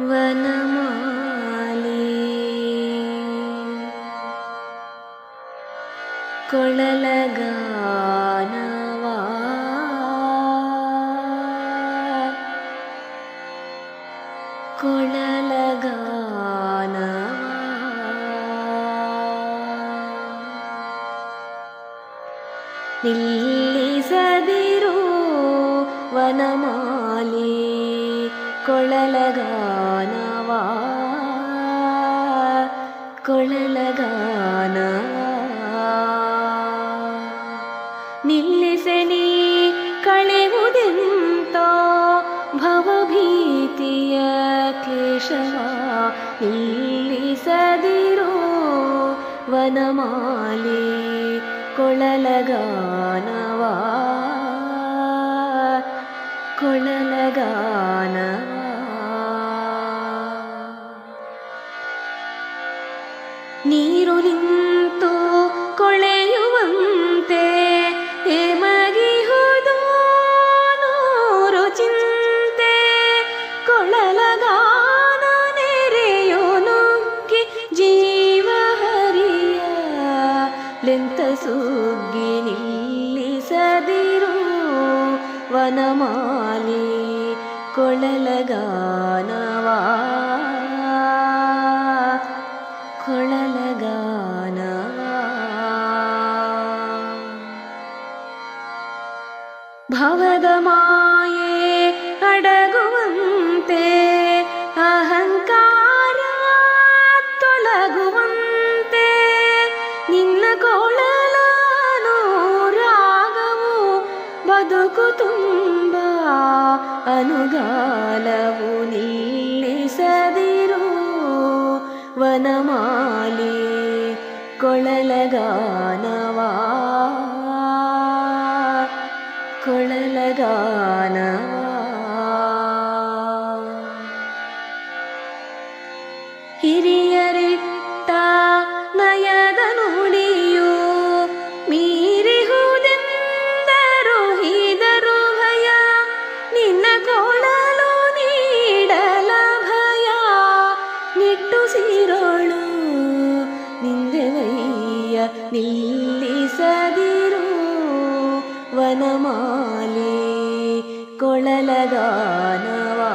വനമാലേ. കൊളലഗാനവാ. കൊളലഗാനവാ. നില്ലിസതിരോ വനമാലേ. ಕೊಳಲಗಾನವಾ. ಕೊಳಲಗಾನ. ನಿಲ್ಲಿಸನಿ ಕಳೆವುದೆಂತೋ ಭವಭೀತಿಯ ಕ್ಲೇಶವ. ನಿಲ್ಲಿಸದಿರೋ ವನಮಾಲಿ ಕೊಳಲಗಾನವಾ. ಕೊಳಲಗಾನ ನೀರು ನಿಂತು ಕೊಳೆಯುವಂತೆ ವನಮಾಲಿ ಕೊಳಲಗಾನವಾ ಕೊಳಲಗಾನ ಭವದ ಮಾಯೆ ಅಡಗುವಂತೆ ಅಹಂಕಾರ ತೊಲಗುವಂತೆ ನಿನ್ನ ಕೊಳಲನು ಅನುಗಾಲವು ನಿಲ್ಲಿಸದಿರು ವನಮಾಲಿ ಕೊಳಲಗಾನವಾ ಕೊಳಲಗಾನವಾ ಹಿರಿಯರಿಟ್ಟ ನಯದ ನಿಲ್ಲಿಸದಿರು ವನಮಾಲೆ ಕೊಳಲಗಾನವಾ